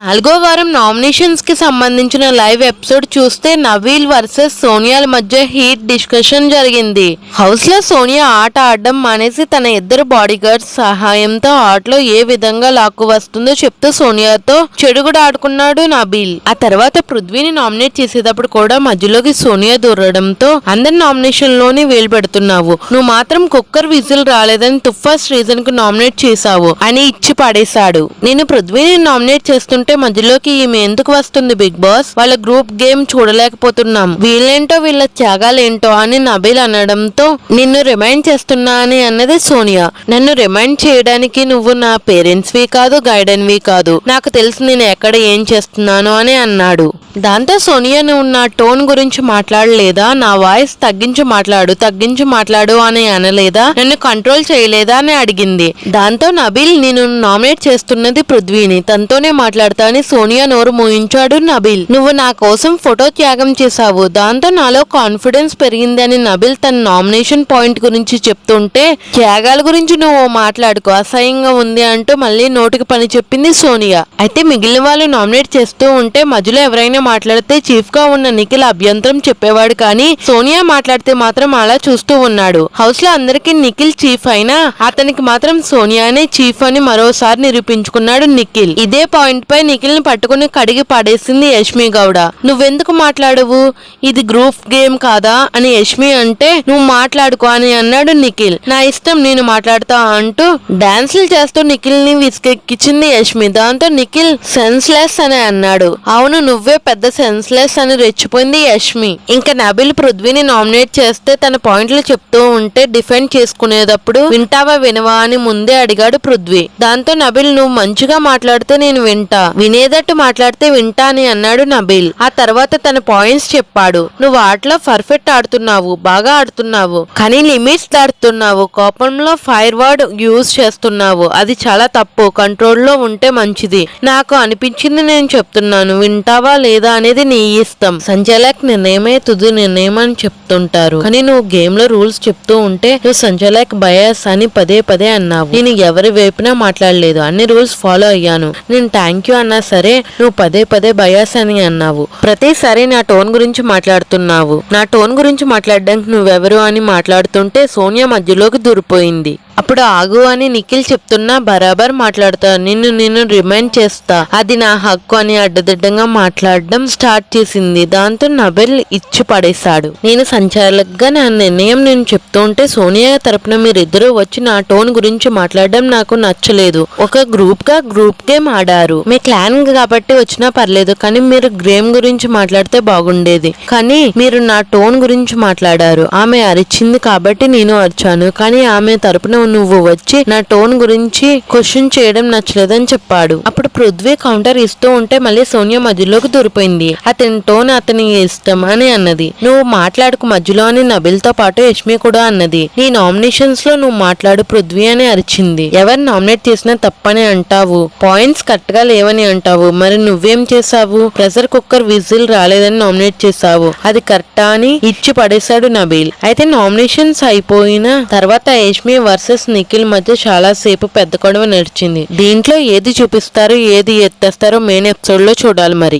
నాలుగో వారం నామినేషన్స్కి సంబంధించిన లైవ్ ఎపిసోడ్ చూస్తే నవీల్ వర్సెస్ సోనియాల మధ్య హీట్ డిస్కషన్ జరిగింది. హౌస్లో సోనియా ఆట ఆడడం మానేసి తన ఇద్దరు బాడీ గార్డ్స్ సహాయంతో ఆటలో ఏ విధంగా లాక్కు వస్తుందో చెప్తూ సోనియాతో చెడుగుడు ఆడుకున్నాడు నబీల్ ఆ తర్వాత పృథ్వీని నామినేట్ చేసేటప్పుడు కూడా మధ్యలోకి సోనియా దూరడంతో అందరి నామినేషన్లోని వేలు పెడుతున్నావు నువ్వు మాత్రం కుక్కర్ విజిల్ రాలేదని తుఫాస్ రీజన్కు నామినేట్ చేశావు అని ఇచ్చి పడేశాడు నేను పృథ్వీని నామినేట్ చేస్తుంటే మధ్యలోకి ఈమె ఎందుకు వస్తుంది బిగ్ బాస్? వాళ్ళ గ్రూప్ గేమ్ చూడలేకపోతున్నాం. వీళ్ళేంటో వీళ్ళ త్యాగాలేంటో అని నబీల్ అనడంతో నిన్ను రిమైండ్ చేస్తున్నా అని అన్నది సోనియా. నన్ను రిమైండ్ చేయడానికి నువ్వు నా పేరెంట్స్ వి కాదు గైడెన్ వి కాదు. నాకు తెలుసు నేను ఎక్కడ ఏం చేస్తున్నాను అని అన్నాడు. దాంతో సోనియా నువ్వు నా టోన్ గురించి మాట్లాడలేదా? నా వాయిస్ తగ్గించి మాట్లాడు తగ్గించి మాట్లాడు అని అనలేదా? నన్ను కంట్రోల్ చేయలేదా అని అడిగింది. దాంతో నబీల్ నేను నామినేట్ చేస్తున్నది పృథ్వీని. తనతోనే మాట్లాడతా అని సోనియా నోరు మూయించాడు నబిల్. నువ్వు నా కోసం ఫోటో త్యాగం చేశావు. దాంతో నాలో కాన్ఫిడెన్స్ పెరిగింది అని తన నామినేషన్ పాయింట్ గురించి చెప్తుంటే త్యాగాల గురించి నువ్వు మాట్లాడుకో అసహ్యంగా ఉంది అంటూ మళ్ళీ నోటికి పని చెప్పింది సోనియా. అయితే మిగిలిన వాళ్ళు నామినేట్ చేస్తూ ఉంటే మధ్యలో ఎవరైనా మాట్లాడితే చీఫ్గా ఉన్న నిఖిల్ అభ్యంతరం చెప్పేవాడు కానీ సోనియా మాట్లాడితే మాత్రం అలా చూస్తూ ఉన్నాడు. హౌస్లో అందరికీ నిఖిల్ చీఫ్ అయినా అతనికి మాత్రం సోనియానే చీఫ్ అని మరోసారి నిరూపించుకున్నాడు నిఖిల్. ఇదే పాయింట్ పై నిఖిల్ని పట్టుకుని కడిగి పడేసింది యష్మి గౌడ. నువ్వెందుకు మాట్లాడవు? ఇది గ్రూప్ గేమ్ కాదా? అని యష్మి అంటే నువ్వు మాట్లాడుకో అని అన్నాడు నిఖిల్. నా ఇష్టం నేను మాట్లాడతా అంటూ డాన్సులు చేస్తూ నిఖిల్ని విసికెక్కించింది యష్మి. దాంతో నిఖిల్ సెన్స్లెస్ అని అన్నాడు. అవును నువ్వే పెద్ద సెన్స్లెస్ అని రెచ్చిపోయింది యష్మి. ఇంకా నబిల్ పృథ్వీని నామినేట్ చేస్తే తన పాయింట్లు చెప్తూ ఉంటే డిఫెండ్ చేసుకునేటప్పుడు వింటావా వినవా అని ముందే అడిగాడు పృథ్వీ. దాంతో నబిల్ నువ్వు మంచిగా మాట్లాడితే నేను వింటా వినేదట్టు మాట్లాడితే వింటా అని అన్నాడు నబీల్. ఆ తర్వాత తన పాయింట్స్ చెప్పాడు. నువ్వు ఆటలో పర్ఫెక్ట్ ఆడుతున్నావు బాగా ఆడుతున్నావు. కానీ లిమిట్స్ దాటుతున్నావు కోపంలో ఫైర్ వర్డ్ యూజ్ చేస్తున్నావు. అది చాలా తప్పు కంట్రోల్లో ఉంటే మంచిది. నాకు అనిపించింది నేను చెప్తున్నాను వింటావా లేదా అనేది నీ ఇష్టం. సంజయ్ నిర్ణయమే తుది నిర్ణయం అని చెప్తుంటారు. కానీ నువ్వు గేమ్లో రూల్స్ చెప్తూ ఉంటే నువ్వు సంజయ్ బయాస్ అని పదే పదే అన్నావు. నేను ఎవరి వైపునా మాట్లాడలేదు. అన్ని రూల్స్ ఫాలో అయ్యాను. నేను థ్యాంక్ యూ అన్నా సరే నువ్వు పదే పదే బయాస్ అని అన్నావు. ప్రతిసారి నా టోన్ గురించి మాట్లాడుతున్నావు. నా టోన్ గురించి మాట్లాడడానికి నువ్వెవరు అని మాట్లాడుతుంటే సోనియా మధ్యలోకి దూరిపోయింది. అప్పుడు ఆగు అని నిఖిల్ చెప్తున్నా బరాబర్ మాట్లాడతా. నిన్ను నిన్ను రిమైండ్ చేస్తా. అది నా హక్కు అని అడ్డదిడ్డంగా మాట్లాడడం స్టార్ట్ చేసింది. దాంతో నబెల్ ఇచ్చి పడేశాడు. నేను సంచాలకుగా నా నిర్ణయం నేను చెప్తూ ఉంటే సోనియా తరపున మీరిద్దరూ వచ్చి నా టోన్ గురించి మాట్లాడడం నాకు నచ్చలేదు. ఒక గ్రూప్గా గ్రూప్ గేమ్ ఆడారు. మీ క్లాన్ కాబట్టి వచ్చినా పర్లేదు కానీ మీరు గేమ్ గురించి మాట్లాడితే బాగుండేది. కానీ మీరు నా టోన్ గురించి మాట్లాడారు. ఆమె అరిచింది కాబట్టి నేను అరిచాను. కానీ ఆమె తరపున నువ్వు వచ్చి నా టోన్ గురించి క్వశ్చన్ చేయడం నచ్చలేదని చెప్పాడు. అప్పుడు పృథ్వీ కౌంటర్ ఇస్తూ ఉంటే మళ్ళీ సోనియా మధ్యలోకి దూరిపోయింది. అతని టోన్ అతని ఇష్టం అని అన్నది. నువ్వు మాట్లాడుకు మధ్యలో అని నబిల్తో పాటు యష్మి కూడా అన్నది. నీ నామినేషన్స్లో నువ్వు మాట్లాడు పృథ్వీ అని అరిచింది. ఎవరు నామినేట్ చేసినా తప్పని అంటావు. పాయింట్స్ కరెక్ట్గా లేవని అంటావు. మరి నువ్వేం చేసావు ప్రెషర్ కుక్కర్ విజిల్ రాలేదని నామినేట్ చేసావు అది కరెక్టా అని ఇచ్చి పడేశాడు నబీల్. అయితే నామినేషన్స్ అయిపోయిన తర్వాత యష్మి వర్సెస్ నిఖిల్ మధ్య చాలా సేపు పెద్ద గొడవ నడిచింది. దీంట్లో ఏది చూపిస్తారో ఏది ఎత్తేస్తారో మెయిన్ ఎపిసోడ్లో చూడాలి మరి.